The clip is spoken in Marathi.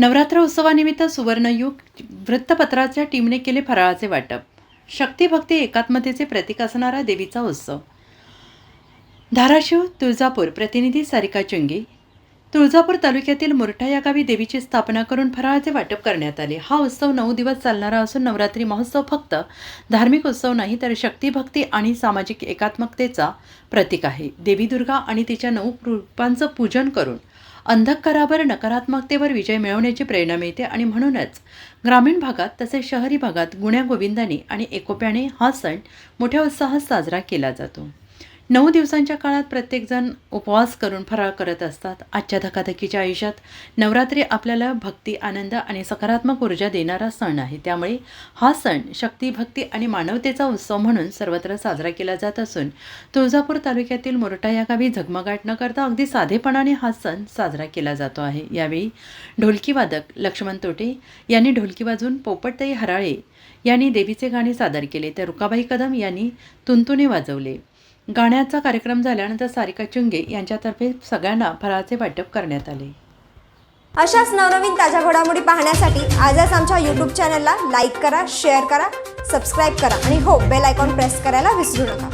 नवरात्र उत्सवानिमित्त सुवर्णयुग वृत्तपत्राच्या टीमने केले फराळाचे वाटप. शक्तिभक्ती एकात्मतेचे प्रतीक असणारा देवीचा उत्सव. धाराशिव तुळजापूर प्रतिनिधी सारिका चुंगी. तुळजापूर तालुक्यातील मुरठा या गावी देवीची स्थापना करून फराळाचे वाटप करण्यात आले. हा उत्सव नऊ दिवस चालणारा असून नवरात्री महोत्सव फक्त धार्मिक उत्सव नाही तर शक्तिभक्ती आणि सामाजिक एकात्मकतेचा प्रतीक आहे. देवी दुर्गा आणि तिच्या नऊ रूपांचं पूजन करून अंधकारावर नकारात्मकतेवर विजय मिळवण्याची प्रेरणा मिळते आणि म्हणूनच ग्रामीण भागात तसेच शहरी भागात गुण्यागोविंदाने आणि एकोप्याने हा सण मोठ्या उत्साहात साजरा केला जातो. नऊ दिवसांच्या काळात प्रत्येकजण उपवास करून फराळ करत असतात. आजच्या धकाधकीच्या आयुष्यात नवरात्री आपल्याला भक्ती आनंद आणि सकारात्मक ऊर्जा देणारा सण आहे. त्यामुळे हा सण शक्ती भक्ती आणि मानवतेचा उत्सव म्हणून सर्वत्र साजरा केला जात असून तुळजापूर तालुक्यातील मोरटा या गावी झगमगाट न करता अगदी साधेपणाने हा सण साजरा केला जातो आहे. यावेळी ढोलकीवादक लक्ष्मण तोटे यांनी ढोलकी वाजून पोपटताई हराळे यांनी देवीचे गाणे सादर केले. तर रुकाबाई कदम यांनी तुंतुने वाजवले. गाण्याचा कार्यक्रम झाल्यानंतर सारिका चुंगे यांच्यातर्फे सगळ्यांना फराळाचे वाटप करण्यात आले. अशाच नवनवीन ताज्या घडामोडी पाहण्यासाठी आजच आमच्या यूट्यूब चॅनलला लाईक करा शेअर करा सबस्क्राईब करा आणि हो बेल आयकॉन प्रेस करायला विसरू नका.